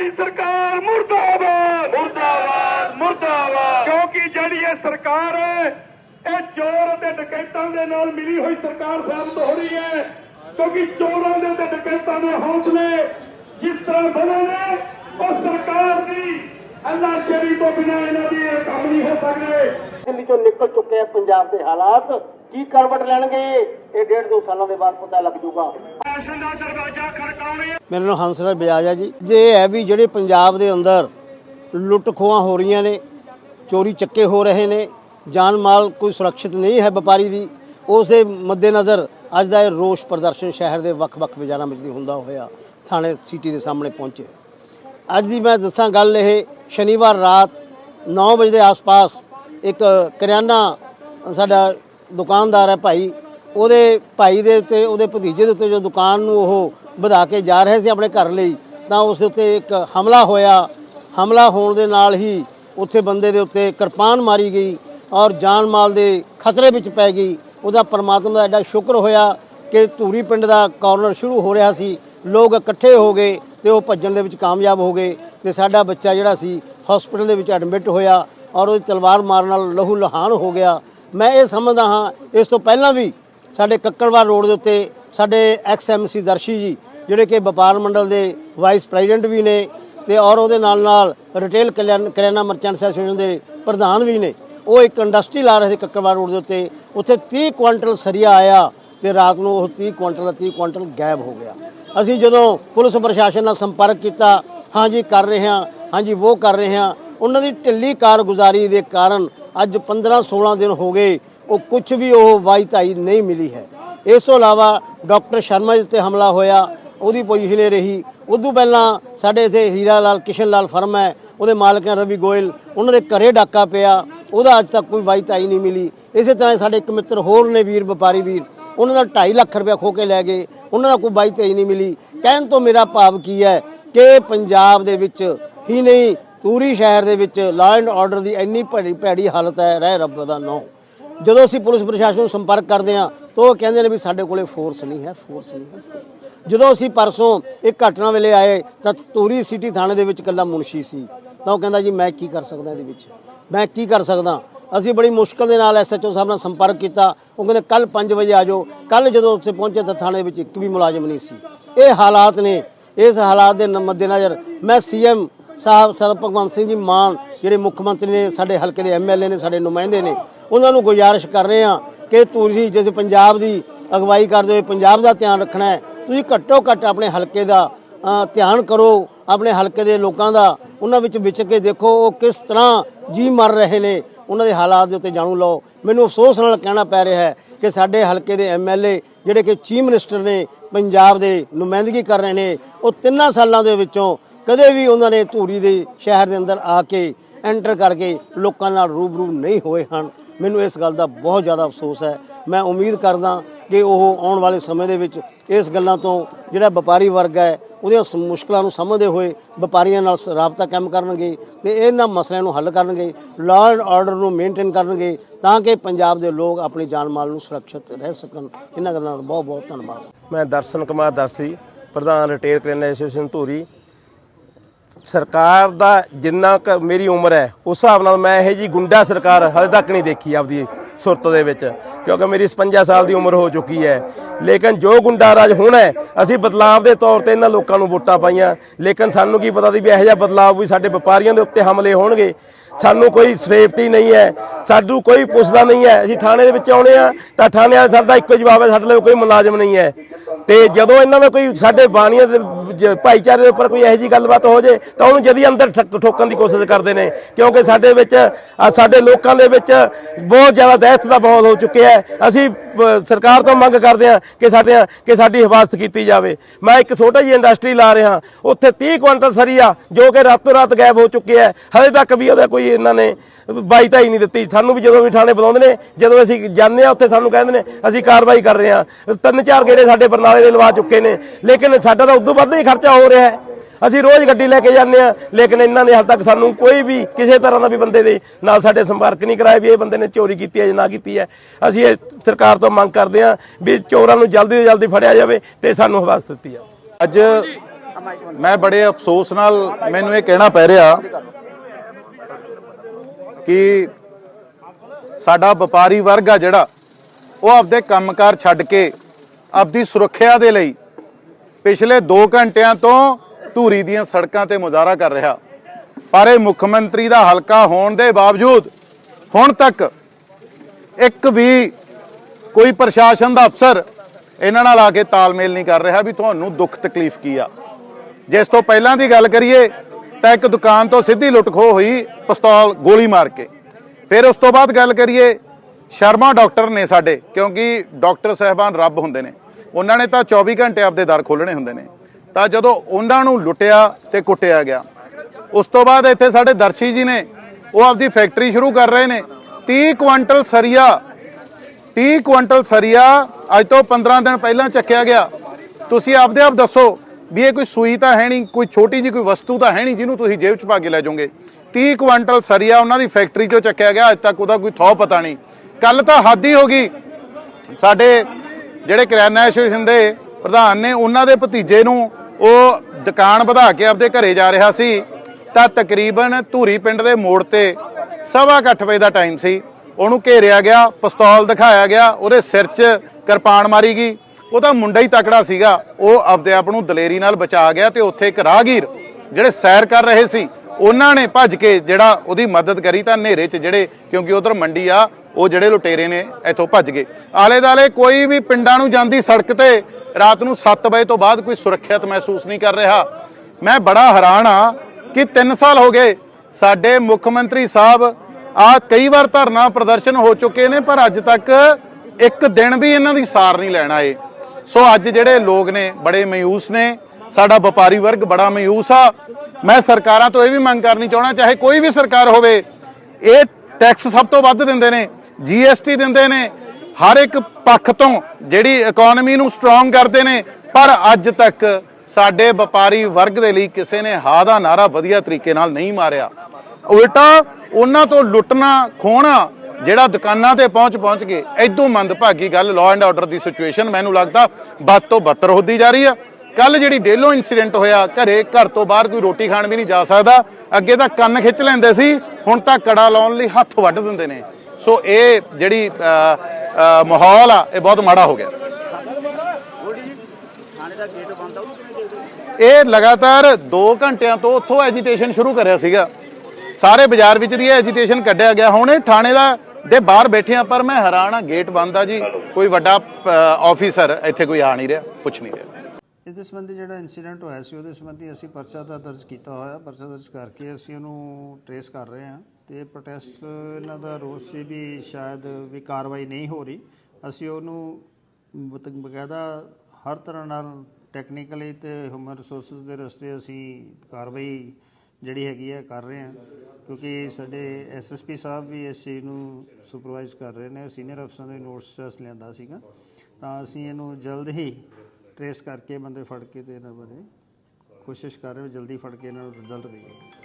ਦੀ ਸਰਕਾਰ ਮੁਰਦਾਬਾਦ। ਮੁਰਦਾਬਾਦ। ਮੁਰਦਾਬਾਦ। ਕਿਉਂਕਿ ਜਿਹੜੀ ਇਹ ਸਰਕਾਰ ਹੈ ਇਹ ਚੋਰ ਅਤੇ ਡਕੈਤਾਂ ਦੇ ਨਾਲ ਮਿਲੀ ਹੋਈ ਸਰਕਾਰ ਸਾਬਤ ਹੋ ਰਹੀ ਹੈ। ਕਿਉਂਕਿ ਚੋਰਾਂ ਦੇ ਤੇ ਡਕੈਤਾਂ ਦੇ ਹੌਸਲੇ ਜਿਸ ਤਰ੍ਹਾਂ ਬਣੇ ਨੇ ਉਹ ਸਰਕਾਰ ਦੀ ਅੱਲਾ ਸ਼ੇਰੀ ਤੋਂ ਬਿਨਾਂ ਇਹਨਾਂ ਦੀ ਇਹ ਕੰਮ ਨਹੀਂ ਹੋ ਸਕਦੇ। ਦਿੱਲੀ ਤੋਂ ਨਿਕਲ ਚੁੱਕੇ ਆ ਪੰਜਾਬ ਦੇ ਹਾਲਾਤ। ਕੀ ਕਰਵਟ ਲੈਣਗੇ? ਇਹ ਡੇਢ ਦੋ ਸਾਲਾਂ ਦੇ ਬਾਅਦ ਪਤਾ ਲੱਗ ਜਾਊਗਾ। ਆਸ਼ਨ ਦਾ ਦਰਵਾਜ਼ਾ ਖੜਕਾਉਣੇ ਮੇਰਾ ਨਾਮ ਹੰਸਰਾਜ ਬਿਆਜ ਹੈ ਜੀ। ਜੇ ਇਹ ਹੈ ਵੀ ਜਿਹੜੇ ਪੰਜਾਬ ਦੇ ਅੰਦਰ ਲੁੱਟ ਖੋਹਾਂ ਹੋ ਰਹੀਆਂ ਨੇ, ਚੋਰੀ ਚੱਕੇ ਹੋ ਰਹੇ ਨੇ, ਜਾਨ ਮਾਲ ਕੋਈ ਸੁਰੱਖਿਅਤ ਨਹੀਂ ਹੈ ਵਪਾਰੀ ਦੀ ਉਸ ਦੇ ਮੱਦੇਨਜ਼ਰ ਅੱਜ ਦਾ ਇਹ ਰੋਸ ਪ੍ਰਦਰਸ਼ਨ ਸ਼ਹਿਰ ਦੇ ਵੱਖ-ਵੱਖ ਬਾਜ਼ਾਰਾਂ ਵਿੱਚ ਦੀ ਹੁੰਦਾ ਹੋਇਆ, ਥਾਣੇ ਸਿਟੀ ਦੇ ਸਾਹਮਣੇ ਪਹੁੰਚੇ। ਅੱਜ ਦੀ ਮੈਂ ਦੱਸਾਂ ਗੱਲ ਇਹ, ਸ਼ਨੀਵਾਰ ਰਾਤ 9 ਵਜੇ ਦੇ ਆਸ-ਪਾਸ ਇੱਕ ਕਰਿਆਨਾ ਸਾਡਾ ਦੁਕਾਨਦਾਰ ਹੈ ਭਾਈ ਉਹਦੇ ਭਾਈ ਦੇ ਉੱਤੇ, ਉਹਦੇ ਭਤੀਜੇ ਦੇ ਉੱਤੇ ਜੋ ਦੁਕਾਨ ਨੂੰ ਉਹ ਵਧਾ ਕੇ ਜਾ ਰਹੇ ਸੀ ਆਪਣੇ ਘਰ ਲਈ, ਤਾਂ ਉਸ ਉੱਤੇ ਇੱਕ ਹਮਲਾ ਹੋਇਆ। ਹਮਲਾ ਹੋਣ ਦੇ ਨਾਲ ਹੀ ਉੱਥੇ ਬੰਦੇ ਦੇ ਉੱਤੇ ਕਿਰਪਾਨ ਮਾਰੀ ਗਈ ਔਰ ਜਾਨ ਮਾਲ ਦੇ ਖਤਰੇ ਵਿੱਚ ਪੈ ਗਈ। ਉਹਦਾ ਪਰਮਾਤਮਾ ਦਾ ਐਡਾ ਸ਼ੁਕਰ ਹੋਇਆ ਕਿ ਧੂਰੀ ਪਿੰਡ ਦਾ ਕਾਰਨਰ ਸ਼ੁਰੂ ਹੋ ਰਿਹਾ ਸੀ। ਲੋਕ ਇਕੱਠੇ ਹੋ ਗਏ ਤੇ ਉਹ ਭੱਜਣ ਦੇ ਵਿੱਚ ਕਾਮਯਾਬ ਹੋ ਗਏ ਤੇ ਸਾਡਾ ਬੱਚਾ ਜਿਹੜਾ ਸੀ ਹਸਪੀਟਲ ਦੇ ਵਿੱਚ ਐਡਮਿਟ ਹੋਇਆ ਔਰ ਉਹਦੀ ਤਲਵਾਰ ਮਾਰਨ ਨਾਲ ਲਹੂ ਲਹਾਨ ਹੋ ਗਿਆ। ਮੈਂ ਇਹ ਸਮਝਦਾ ਹਾਂ, ਇਸ ਤੋਂ ਪਹਿਲਾਂ ਵੀ ਸਾਡੇ ਕੱਕੜਵਾਰ ਰੋਡ ਦੇ ਉੱਤੇ ਸਾਡੇ ਐਕਸ ਐਮਸੀ ਦਰਸ਼ੀ ਜੀ, ਜਿਹੜੇ ਕਿ ਵਪਾਰ ਮੰਡਲ ਦੇ ਵਾਈਸ ਪ੍ਰੈਜ਼ੀਡੈਂਟ ਵੀ ਨੇ ਤੇ ਔਰ ਉਹਦੇ ਨਾਲ ਨਾਲ ਰਿਟੇਲ ਕਲਿਆਣ- ਕਰਿਆਨਾ ਮਰਚੈਂਟਸ ਐਸੋਸੀਏਸ਼ਨ ਦੇ ਪ੍ਰਧਾਨ ਵੀ ਨੇ। ਉਹ ਇੱਕ ਇੰਡਸਟਰੀ ਲਾ ਰਹੇ ਸੀ ਕੱਕੜਵਾਰ ਰੋਡ ਦੇ ਉੱਤੇ। ਉੱਥੇ 30 ਕੁਇੰਟਲ ਸਰੀਆ ਆਇਆ ਤੇ ਰਾਤ ਨੂੰ ਉਹ 30 ਕੁਇੰਟਲ ਦਾ 30 ਕੁਇੰਟਲ ਗਾਇਬ ਹੋ ਗਿਆ। ਅਸੀਂ ਜਦੋਂ ਪੁਲਿਸ ਪ੍ਰਸ਼ਾਸਨ ਨਾਲ ਸੰਪਰਕ ਕੀਤਾ ਹਾਂਜੀ ਕਰ ਰਹੇ ਹਾਂ ਹਾਂਜੀ ਉਹ ਕਰ ਰਹੇ ਹਾਂ, ਉਹਨਾਂ ਦੀ ਢਿੱਲੀ ਕਾਰਗੁਜ਼ਾਰੀ ਦੇ ਕਾਰਨ ਅੱਜ 15 16 ਦਿਨ ਹੋ ਗਏ ਉਹ ਕੁਝ ਵੀ ਉਹ ਵਾਈਤਾਈ ਨਹੀਂ ਮਿਲੀ ਹੈ। ਇਸ ਤੋਂ ਇਲਾਵਾ ਡਾਕਟਰ ਸ਼ਰਮਾ ਜੀ ਉੱਤੇ ਹਮਲਾ ਹੋਇਆ, ਉਹਦੀ ਪੋਜੀਸ਼ਨ ਇਹ ਰਹੀ। ਉਦੋਂ ਪਹਿਲਾਂ ਸਾਡੇ ਇੱਥੇ ਹੀਰਾ ਲਾਲ ਕਿਸ਼ਨ ਲਾਲ ਫਰਮ ਹੈ, ਉਹਦੇ ਮਾਲਕ ਹੈ ਰਵੀ ਗੋਇਲ, ਉਹਨਾਂ ਦੇ ਘਰੇ ਡਾਕਾ ਪਿਆ। ਉਹਦਾ ਅੱਜ ਤੱਕ ਕੋਈ ਵਾਈਤਾਈ ਨਹੀਂ ਮਿਲੀ। ਇਸੇ ਤਰ੍ਹਾਂ ਸਾਡੇ ਇੱਕ ਮਿੱਤਰ ਹੋਰ ਨੇ ਵੀਰ, ਵਪਾਰੀ ਵੀਰ, ਉਹਨਾਂ ਦਾ 2.5 ਲੱਖ ਰੁਪਇਆ ਖੋ ਕੇ ਲੈ ਗਏ। ਉਹਨਾਂ ਦਾ ਕੋਈ ਵਾਈਤਾਈ ਨਹੀਂ ਮਿਲੀ। ਕਹਿਣ ਤੋਂ ਮੇਰਾ ਭਾਵ ਕੀ ਹੈ ਕਿ ਪੰਜਾਬ ਦੇ ਵਿੱਚ ਹੀ ਨਹੀਂ ਤੂਰੀ ਸ਼ਹਿਰ ਦੇ ਵਿੱਚ ਲਾਅ ਐਂਡ ਆਰਡਰ ਦੀ ਇੰਨੀ ਭੈੜੀ ਭੈੜੀ ਹਾਲਤ ਹੈ। ਰਹਿ ਰੱਬ ਦਾ ਨਾਂ ਜਦੋਂ ਅਸੀਂ ਪੁਲਿਸ ਪ੍ਰਸ਼ਾਸਨ ਨੂੰ ਸੰਪਰਕ ਕਰਦੇ ਹਾਂ, ਤਾਂ ਉਹ ਕਹਿੰਦੇ ਨੇ ਵੀ ਸਾਡੇ ਕੋਲੇ ਫੋਰਸ ਨਹੀਂ ਹੈ ਫੋਰਸ ਨਹੀਂ ਹੈ। ਜਦੋਂ ਅਸੀਂ ਪਰਸੋਂ ਇੱਕ ਘਟਨਾ ਵੇਲੇ ਆਏ, ਤਾਂ ਤੂਰੀ ਸਿਟੀ ਥਾਣੇ ਦੇ ਵਿੱਚ ਇਕੱਲਾ ਮੁਨਸ਼ੀ ਸੀ। ਤਾਂ ਉਹ ਕਹਿੰਦਾ ਜੀ, ਮੈਂ ਕੀ ਕਰ ਸਕਦਾ ਇਹਦੇ ਵਿੱਚ? ਮੈਂ ਕੀ ਕਰ ਸਕਦਾ? ਅਸੀਂ ਬੜੀ ਮੁਸ਼ਕਲ ਦੇ ਨਾਲ ਐਸਐਚਓ ਸਾਹਿਬ ਨਾਲ ਸੰਪਰਕ ਕੀਤਾ। ਉਹ ਕਹਿੰਦੇ ਕੱਲ 5 ਵਜੇ ਆ ਜਾਓ। ਕੱਲ ਜਦੋਂ ਉੱਥੇ ਪਹੁੰਚੇ, ਤਾਂ ਥਾਣੇ ਵਿੱਚ ਇੱਕ ਵੀ ਮੁਲਾਜ਼ਮ ਨਹੀਂ ਸੀ। ਇਹ ਹਾਲਾਤ ਨੇ। ਇਸ ਹਾਲਾਤ ਦੇ ਮੱਦੇਨਜ਼ਰ ਮੈਂ ਸੀਐਮ ਸਾਹਿਬ, ਸਰ ਭਗਵੰਤ ਸਿੰਘ ਜੀ ਮਾਨ, ਜਿਹੜੇ ਮੁੱਖ ਮੰਤਰੀ ਨੇ, ਸਾਡੇ ਹਲਕੇ ਦੇ ਐਮਐਲਏ ਨੇ, ਸਾਡੇ ਨੁਮਾਇੰਦੇ ਨੇ ਉਹਨਾਂ ਨੂੰ ਗੁਜ਼ਾਰਿਸ਼ ਕਰ ਰਹੇ ਹਾਂ ਕਿ ਤੁਸੀਂ ਜਿਸ ਪੰਜਾਬ ਦੀ ਅਗਵਾਈ ਕਰਦੇ ਹੋਏ ਪੰਜਾਬ ਦਾ ਧਿਆਨ ਰੱਖਣਾ ਹੈ, ਤੁਸੀਂ ਘੱਟੋ ਘੱਟ ਆਪਣੇ ਹਲਕੇ ਦਾ ਧਿਆਨ ਕਰੋ, ਆਪਣੇ ਹਲਕੇ ਦੇ ਲੋਕਾਂ ਦਾ, ਉਹਨਾਂ ਵਿੱਚ ਵਿਚ ਕੇ ਦੇਖੋ ਉਹ ਕਿਸ ਤਰ੍ਹਾਂ ਜੀ ਮਰ ਰਹੇ ਨੇ, ਉਹਨਾਂ ਦੇ ਹਾਲਾਤ ਦੇ ਉੱਤੇ ਜਾਣੂ ਲਓ। ਮੈਨੂੰ ਅਫਸੋਸ ਨਾਲ ਕਹਿਣਾ ਪੈ ਰਿਹਾ ਹੈ ਕਿ ਸਾਡੇ ਹਲਕੇ ਦੇ ਐਮਐਲਏ ਜਿਹੜੇ ਕਿ ਚੀਫ ਮਿਨਿਸਟਰ ਨੇ ਪੰਜਾਬ ਦੇ ਨੁਮਾਇੰਦਗੀ ਕਰ ਰਹੇ ਨੇ, ਉਹ ਤਿੰਨਾਂ ਸਾਲਾਂ ਦੇ ਵਿੱਚੋਂ ਕਦੇ ਵੀ ਉਹਨਾਂ ਨੇ ਧੂਰੀ ਦੇ ਸ਼ਹਿਰ ਦੇ ਅੰਦਰ ਆ ਕੇ ਐਂਟਰ ਕਰਕੇ ਲੋਕਾਂ ਨਾਲ ਰੂਬਰੂ ਨਹੀਂ ਹੋਏ ਹਨ। ਮੈਨੂੰ ਇਸ ਗੱਲ ਦਾ ਬਹੁਤ ਜ਼ਿਆਦਾ ਅਫਸੋਸ ਹੈ। ਮੈਂ ਉਮੀਦ ਕਰਦਾ ਕਿ ਉਹ ਆਉਣ ਵਾਲੇ ਸਮੇਂ ਦੇ ਵਿੱਚ ਇਸ ਗੱਲਾਂ ਤੋਂ ਜਿਹੜਾ ਵਪਾਰੀ ਵਰਗ ਹੈ, ਉਹਦੀਆਂ ਮੁਸ਼ਕਲਾਂ ਨੂੰ ਸਮਝਦੇ ਹੋਏ ਵਪਾਰੀਆਂ ਨਾਲ ਰਾਬਤਾ ਕਾਇਮ ਕਰਨਗੇ ਤੇ ਇਹਨਾਂ ਮਸਲਿਆਂ ਨੂੰ ਹੱਲ ਕਰਨਗੇ ਲਾਅ ਐਂਡ ਆਰਡਰ ਨੂੰ ਮੇਨਟੇਨ ਕਰਨਗੇ ਤਾਂ ਕਿ ਪੰਜਾਬ ਦੇ ਲੋਕ ਆਪਣੀ ਜਾਨ ਮਾਲ ਨੂੰ ਸੁਰੱਖਿਅਤ ਰਹਿ ਸਕਣ। ਇਹਨਾਂ ਗੱਲਾਂ ਦਾ ਬਹੁਤ ਬਹੁਤ ਧੰਨਵਾਦ। ਮੈਂ ਦਰਸ਼ਨ ਕੁਮਾਰ ਦਰਸੀ, ਪ੍ਰਧਾਨ ਰਿਟੇਲ ਕਰਿਆਨਾ ਐਸੋਸੀਏਸ਼ਨ ਧੂਰੀ। ਸਰਕਾਰ ਦਾ ਜਿੰਨਾ ਕੁ ਮੇਰੀ ਉਮਰ ਹੈ, ਉਸ ਹਿਸਾਬ ਨਾਲ ਮੈਂ ਇਹ ਜੀ ਗੁੰਡਾ ਸਰਕਾਰ ਹਜੇ ਤੱਕ ਨਹੀਂ ਦੇਖੀ ਆਪਦੀ ਸੁਰਤ ਦੇ ਵਿੱਚ, ਕਿਉਂਕਿ ਮੇਰੀ 55 ਸਾਲ ਦੀ ਉਮਰ ਹੋ ਚੁੱਕੀ ਹੈ। ਲੇਕਿਨ ਜੋ ਗੁੰਡਾ ਰਾਜ ਹੋਣਾ ਹੈ, ਅਸੀਂ ਬਦਲਾਵ ਦੇ ਤੌਰ ਤੇ ਇਹਨਾਂ ਲੋਕਾਂ ਨੂੰ ਵੋਟਾਂ ਪਾਈਆਂ। ਲੇਕਿਨ ਸਾਨੂੰ ਕੀ ਪਤਾ ਸੀ ਵੀ ਇਹੋ ਜਿਹਾ ਬਦਲਾਵ ਵੀ ਸਾਡੇ ਵਪਾਰੀਆਂ ਦੇ ਉੱਤੇ ਹਮਲੇ ਹੋਣਗੇ। ਸਾਨੂੰ ਕੋਈ ਸੇਫਟੀ ਨਹੀਂ ਹੈ ਸਾਨੂੰ ਕੋਈ ਪੁੱਛਦਾ ਨਹੀਂ ਹੈ, ਅਸੀਂ ਥਾਣੇ ਦੇ ਵਿੱਚ ਆਉਣੇ ਆ ਤਾਂ ਥਾਣੇ ਵਾਲਾ ਸਾਡਾ ਇੱਕੋ ਜਵਾਬ ਹੈ, ਸਾਡੇ ਲਈ ਕੋਈ ਮੁਲਾਜ਼ਮ ਨਹੀਂ ਹੈ। ਤੇ ਜਦੋਂ ਇਹਨਾਂ ਦਾ ਕੋਈ ਸਾਡੇ ਬਾਣੀਆਂ ਦੇ ਜ- ਭਾਈਚਾਰੇ ਦੇ ਉੱਪਰ ਕੋਈ ਇਹੋ ਜੀ ਗੱਲਬਾਤ ਹੋ ਜੇ ਤਾਂ ਉਹਨੂੰ ਜਦੀ ਅੰਦਰ ਠੱਕ- ਠੋਕਣ ਦੀ ਕੋਸ਼ਿਸ਼ ਕਰਦੇ ਨੇ। ਕਿਉਂਕਿ ਸਾਡੇ ਵਿੱਚ ਆ ਸਾਡੇ ਲੋਕਾਂ ਦੇ ਵਿੱਚ ਬਹੁਤ ਜ਼ਿਆਦਾ ਦਹਿਸ਼ਤ ਦਾ ਮਾਹੌਲ ਹੋ ਚੁੱਕਿਆ ਹੈ। ਅਸੀਂ ਅ, ਸਰਕਾਰ ਤੋਂ ਮੰਗ ਕਰਦੇ ਹਾਂ ਕਿ ਸਾਡੇ ਕਿ ਸਾਡੀ ਹਿਫਾਜ਼ਤ ਕੀਤੀ ਜਾਵੇ। ਮੈਂ ਇੱਕ ਛੋਟਾ ਜਿਹੀ ਇੰਡਸਟਰੀ ਲਾ ਰਿਹਾ ਉੱਥੇ 30 ਕੁਇੰਟਲ ਸਰੀਆ ਜੋ ਕਿ ਰਾਤੋਂ ਰਾਤ ਗਾਇਬ ਹੋ ਚੁੱਕਿਆ ਹੈ। ਹਲੇ ਤੱਕ ਵੀ ਉਹਦਾ ਕੋਈ ਇਹਨਾਂ ਨੇ ਬਾਈ ਤਾਂ ਹੀ ਨਹੀਂ ਦਿੱਤੀ। ਸਾਨੂੰ ਵੀ ਜਦੋਂ ਵੀ ਥਾਣੇ ਬੁਲਾਉਂਦੇ ਨੇ ਜਦੋਂ ਅਸੀਂ ਜਾਂਦੇ ਆ ਉੱਥੇ ਸਾਨੂੰ ਕਹਿੰਦੇ ਨੇ ਅਸੀਂ ਕਾਰਵਾਈ ਕਰ ਰਹੇ ਹਾਂ। ਤਿੰਨ ਚਾਰ ਗੇੜੇ ਸਾਡੇ ਬਰਨਾਲੇ ਦੇ ਲਵਾ ਚੁੱਕੇ ਨੇ। ਲੇਕਿਨ ਸਾਡਾ ਤਾਂ ਉਦੋਂ ਵੱਧ ਹੀ ਖਰਚਾ ਹੋ ਰਿਹਾ ਹੈ। ਅਸੀਂ ਰੋਜ਼ ਗੱਡੀ ਲੈ ਕੇ ਜਾਂਦੇ ਆ ਲੇਕਿਨ ਇਹਨਾਂ ਨੇ ਹਾਲ ਤੱਕ ਸਾਨੂੰ ਕੋਈ ਵੀ ਕਿਸੇ ਤਰ੍ਹਾਂ ਦਾ ਵੀ ਬੰਦੇ ਦੇ ਨਾਲ ਸਾਡੇ ਸੰਪਰਕ ਨਹੀਂ ਕਰਾਇਆ ਵੀ ਇਹ ਬੰਦੇ ਨੇ ਚੋਰੀ ਕੀਤੀ ਹੈ ਜਾਂ ਨਾ ਕੀਤੀ ਹੈ। ਅਸੀਂ ਇਹ ਸਰਕਾਰ ਤੋਂ ਮੰਗ ਕਰਦੇ ਆ ਵੀ ਚੋਰਾਂ ਨੂੰ ਜਲਦੀ ਤੋਂ ਜਲਦੀ ਫੜਿਆ ਜਾਵੇ ਤੇ ਸਾਨੂੰ ਹਵਾਸ ਦਿੱਤੀ ਜਾਵੇ। ਅੱਜ ਮੈਂ ਬੜੇ ਅਫਸੋਸ ਨਾਲ ਮੈਨੂੰ ਇਹ ਕਹਿਣਾ ਪੈ ਰਿਹਾ ਕਿ ਸਾਡਾ ਵਪਾਰੀ ਵਰਗ ਆ ਜਿਹੜਾ, ਉਹ ਆਪਦੇ ਕੰਮਕਾਰ ਛੱਡ ਕੇ ਆਪਦੀ ਸੁਰੱਖਿਆ ਦੇ ਲਈ ਪਿਛਲੇ 2 ਘੰਟਿਆਂ ਤੋਂ ਧੂਰੀ ਦੀਆਂ ਸੜਕਾਂ ਤੇ ਮੁਜ਼ਾਹਰਾ ਕਰ ਰਿਹਾ। ਪਰ ਇਹ ਮੁੱਖ ਮੰਤਰੀ ਦਾ ਹਲਕਾ ਹੋਣ ਦੇ ਬਾਵਜੂਦ ਹੁਣ ਤੱਕ ਇੱਕ ਵੀ ਕੋਈ ਪ੍ਰਸ਼ਾਸਨ ਦਾ ਅਫਸਰ ਇਹਨਾਂ ਨਾਲ ਆ ਕੇ ਤਾਲਮੇਲ ਨਹੀਂ ਕਰ ਰਿਹਾ ਵੀ ਤੁਹਾਨੂੰ ਦੁੱਖ ਤਕਲੀਫ ਕੀ ਆ। ਜਿਸ ਤੋਂ ਪਹਿਲਾਂ ਦੀ ਗੱਲ ਕਰੀਏ ਤਾਂ ਇੱਕ ਦੁਕਾਨ ਤੋਂ ਸਿੱਧੀ ਲੁੱਟਖੋ ਹੋਈ ਪਿਸਤੌਲ ਗੋਲੀ ਮਾਰ ਕੇ। ਫਿਰ ਉਸ ਤੋਂ ਬਾਅਦ ਗੱਲ ਕਰੀਏ ਸ਼ਰਮਾ ਡਾਕਟਰ ਨੇ ਸਾਡੇ, ਕਿਉਂਕਿ ਡਾਕਟਰ ਸਹਿਬਾਨ ਰੱਬ ਹੁੰਦੇ ਨੇ। ਉਹਨਾਂ ਨੇ ਤਾਂ 24 ਘੰਟੇ ਆਪਦੇ ਦਰ ਖੋਲਣੇ ਹੁੰਦੇ ਨੇ। ਤਾਂ ਜਦੋਂ ਉਹਨਾਂ ਨੂੰ ਲੁੱਟਿਆ ਤੇ ਕੁੱਟਿਆ ਗਿਆ, ਉਸ ਤੋਂ ਬਾਅਦ ਇੱਥੇ ਸਾਡੇ ਦਰਸ਼ੀ ਜੀ ਨੇ, ਉਹ ਆਪਦੀ ਫੈਕਟਰੀ ਸ਼ੁਰੂ ਕਰ ਰਹੇ ਨੇ। 30 ਕੁਆਂਟਲ ਸਰੀਆ 30 ਕੁਇੰਟਲ ਸਰੀਆ ਅੱਜ ਤੋਂ 15 ਦਿਨ ਪਹਿਲਾਂ ਚੱਕਿਆ ਗਿਆ। ਤੁਸੀਂ ਆਪਦੇ ਆਪ ਦੱਸੋ ਵੀ ਇਹ ਕੋਈ ਸੂਈ ਤਾਂ ਹੈ ਨਹੀਂ, ਕੋਈ ਛੋਟੀ ਜੀ ਕੋਈ ਵਸਤੂ ਤਾਂ ਹੈ ਨਹੀਂ ਜਿਹਨੂੰ ਤੁਸੀਂ ਜੇਬ 'ਚ ਪਾ ਕੇ ਲੈ ਜਾਓਗੇ। 30 ਕੁਆਂਟਲ ਸਰੀਆ ਉਹਨਾਂ ਦੀ ਫੈਕਟਰੀ 'ਚੋਂ ਚੱਕਿਆ ਗਿਆ, ਅੱਜ ਤੱਕ ਉਹਦਾ ਕੋਈ ਥੌ ਪਤਾ ਨਹੀਂ। ਕੱਲ ਤਾਂ ਹੱਦ ਹੀ ਹੋ ਗਈ। ਸਾਡੇ ਜਿਹੜੇ ਕਰਿਆਨਾ ਐਸੋਸੀਏਸ਼ਨ ਦੇ ਪ੍ਰਧਾਨ ਨੇ, ਉਹਨਾਂ ਦੇ ਭਤੀਜੇ ਨੂੰ ਉਹ ਦੁਕਾਨ ਵਧਾ ਕੇ ਆਪਦੇ ਘਰੇ ਜਾ ਰਿਹਾ ਸੀ। ਤਾਂ ਤਕਰੀਬਨ ਧੂਰੀ ਪਿੰਡ ਦੇ ਮੋੜ ਤੇ ਸਵਾ ਕੁ ਅੱਠ ਵਜੇ ਦਾ ਟਾਈਮ ਸੀ। ਉਹਨੂੰ ਘੇਰਿਆ ਗਿਆ, ਪਿਸਤੌਲ ਦਿਖਾਇਆ ਗਿਆ, ਉਹਦੇ ਸਿਰ 'ਚ ਕਿਰਪਾਨ ਮਾਰੀ ਗਈ। ਉਹਦਾ ਮੁੰਡਾ ਹੀ ਤਕੜਾ ਸੀਗਾ। ਉਹ ਆਪਦੇ ਆਪ ਨੂੰ ਦਲੇਰੀ ਨਾਲ ਬਚਾ ਗਿਆ ਤੇ ਉੱਥੇ ਇੱਕ ਰਾਹਗੀਰ ਜਿਹੜੇ ਸੈਰ ਕਰ ਰਹੇ ਸੀ, ਉਹਨਾਂ ਨੇ ਭੱਜ ਕੇ ਜਿਹੜਾ ਉਹਦੀ ਮਦਦ ਕਰੀ ਤਾਂ ਹਨੇਰੇ 'ਚ ਜਿਹੜੇ ਕਿਉਂਕਿ ਉਧਰ ਮੰਡੀ ਆ ਉਹ ਜਿਹੜੇ ਲੁਟੇਰੇ ਨੇ, ਇੱਥੋਂ ਭੱਜ ਗਏ। ਆਲੇ ਦਾਲੇ ਕੋਈ ਵੀ ਪਿੰਡਾਂ ਨੂੰ ਜਾਂਦੀ ਸੜਕ ਤੇ ਰਾਤ ਨੂੰ 7 ਵਜੇ ਤੋਂ ਬਾਅਦ ਕੋਈ ਸੁਰੱਖਿਅਤ ਮਹਿਸੂਸ ਨਹੀਂ ਕਰ ਰਿਹਾ। ਮੈਂ ਬੜਾ ਹੈਰਾਨ ਆ ਕਿ 3 ਸਾਲ ਹੋ ਗਏ ਸਾਡੇ ਮੁੱਖ ਮੰਤਰੀ ਸਾਹਿਬ ਆ ਕਈ ਵਾਰ ਧਰਨਾ ਪ੍ਰਦਰਸ਼ਨ ਹੋ ਚੁੱਕੇ ਨੇ, ਪਰ ਅੱਜ ਤੱਕ ਇੱਕ ਦਿਨ ਵੀ ਇਹਨਾਂ ਦੀ ਸਾਰ ਨਹੀਂ ਲੈਣ ਆਏ। ਸੋ ਅੱਜ ਜਿਹੜੇ ਲੋਕ ਨੇ, ਬੜੇ ਮਯੂਸ ਨੇ, ਸਾਡਾ ਵਪਾਰੀ ਵਰਗ ਬੜਾ ਮਯੂਸ ਆ। ਮੈਂ ਸਰਕਾਰਾਂ ਤੋਂ ਇਹ ਵੀ ਮੰਗ ਕਰਨੀ ਚਾਹਣਾ ਚਾਹੇ ਕੋਈ ਵੀ ਸਰਕਾਰ ਹੋਵੇ, ਇਹ ਟੈਕਸ ਸਭ ਤੋਂ ਵੱਧ ਦਿੰਦੇ ਨੇ। ਜੀਐਸਟੀ ਦਿੰਦੇ ਨੇ। ਹਰ ਇੱਕ ਪੱਖ ਤੋਂ ਜਿਹੜੀ ਇਕਨੋਮੀ ਨੂੰ ਸਟਰੋਂਗ ਕਰਦੇ ਨੇ। ਪਰ ਅੱਜ ਤੱਕ ਸਾਡੇ ਵਪਾਰੀ ਵਰਗ ਦੇ ਲਈ ਕਿਸੇ ਨੇ ਹਾ ਦਾ ਨਾਰਾ ਵਧੀਆ ਤਰੀਕੇ ਨਾਲ ਨਹੀਂ ਮਾਰਿਆ। ਉਲਟਾ ਉਹਨਾਂ ਤੋਂ ਲੁੱਟਣਾ ਖੋਹਣਾ ਜਿਹੜਾ ਦੁਕਾਨਾਂ ਤੇ ਪਹੁੰਚ ਪਹੁੰਚ ਕੇ ਐਦੋਂ ਮੰਦਭਾਗੀ ਗੱਲ ਲਾਅ ਐਂਡ ਆਰਡਰ ਦੀ ਸਿਚੁਏਸ਼ਨ ਮੈਨੂੰ ਲੱਗਦਾ ਵੱਧ ਤੋਂ ਬੱਤਰ ਹੁੰਦੀ ਜਾ ਰਹੀ ਆ। ਕੱਲ ਜਿਹੜੀ ਡੇਲੋ ਇਨਸੀਡੈਂਟ ਹੋਇਆ, ਘਰੇ ਘਰ ਤੋਂ ਬਾਹਰ ਕੋਈ ਰੋਟੀ ਖਾਣ ਵੀ ਨਹੀਂ ਜਾ ਸਕਦਾ। ਅੱਗੇ ਤਾਂ ਕੰਨ ਖਿੱਚ ਲੈਂਦੇ ਸੀ, ਹੁਣ ਤਾਂ ਕੜਾ ਲਾਉਣ ਲਈ ਹੱਥ ਵੱਢ ਦਿੰਦੇ ਨੇ। ਸੋ ਇਹ ਜਿਹੜੀ ਮਾਹੌਲ ਆ, ਇਹ ਬਹੁਤ ਮਾੜਾ ਹੋ ਗਿਆ। ਇਹ ਲਗਾਤਾਰ 2 ਘੰਟਿਆਂ ਤੋਂ ਉੱਥੋਂ ਐਜੀਟੇਸ਼ਨ ਸ਼ੁਰੂ ਕਰਿਆ ਸੀਗਾ। ਸਾਰੇ ਬਾਜ਼ਾਰ ਵਿੱਚ ਦੀ ਐਜੀਟੇਸ਼ਨ ਕੱਢਿਆ ਗਿਆ। ਹੁਣ ਇਹ ਥਾਣੇ ਦਾ, ਦੇ ਬਾਹਰ ਬੈਠੇ ਆ, ਪਰ ਮੈਂ ਹੈਰਾਨ ਆ ਗੇਟ ਬੰਦ ਆ ਜੀ। ਕੋਈ ਵੱਡਾ ਆਫੀਸਰ ਇੱਥੇ ਕੋਈ ਆ ਨਹੀਂ ਰਿਹਾ, ਪੁੱਛ ਨਹੀਂ ਰਿਹਾ। ਇਹਦੇ ਸੰਬੰਧੀ ਜਿਹੜਾ ਇਨਸੀਡੈਂਟ ਹੋਇਆ ਸੀ, ਉਹਦੇ ਸੰਬੰਧੀ ਅਸੀਂ ਪਰਚਾ ਦਾ ਦਰਜ ਕੀਤਾ ਹੋਇਆ। ਪਰਚਾ ਦਰਜ ਕਰਕੇ ਅਸੀਂ ਉਹਨੂੰ ਟਰੇਸ ਕਰ ਰਹੇ ਹਾਂ ਤੇ ਪ੍ਰੋਟੈਸਟ ਇਹਨਾਂ ਦਾ ਰੋਸ ਸੀ ਵੀ ਸ਼ਾਇਦ ਵੀ ਕਾਰਵਾਈ ਨਹੀਂ ਹੋ ਰਹੀ। ਅਸੀਂ ਉਹਨੂੰ ਬਕਾਇਦਾ ਹਰ ਤਰ੍ਹਾਂ ਨਾਲ ਟੈਕਨੀਕਲੀ ਤੇ ਹਿਊਮਨ ਰਿਸੋਰਸਸ ਦੇ ਰਸਤੇ ਅਸੀਂ ਕਾਰਵਾਈ ਜਿਹੜੀ ਹੈਗੀ ਹੈ ਕਰ ਰਹੇ ਹਾਂ। ਕਿਉਂਕਿ ਸਾਡੇ ਐਸਐਸਪੀ ਸਾਹਿਬ ਵੀ ਇਸ ਚੀਜ਼ ਨੂੰ ਸੁਪਰਵਾਈਜ਼ ਕਰ ਰਹੇ ਨੇ। ਸੀਨੀਅਰ ਅਫਸਰਾਂ ਦੇ ਨੋਟਸ ਲਿਆਂਦਾ ਸੀਗਾ। ਤਾਂ ਅਸੀਂ ਇਹਨੂੰ ਜਲਦ ਹੀ ਟਰੇਸ ਕਰਕੇ ਬੰਦੇ ਫੜ ਕੇ ਤੇ ਇਹਨਾਂ ਬਾਰੇ ਕੋਸ਼ਿਸ਼ ਕਰ ਰਹੇ ਹਾਂ ਜਲਦੀ ਫੜ ਕੇ ਇਹਨਾਂ ਨੂੰ ਰਿਜ਼ਲਟ ਦੇਈਏ।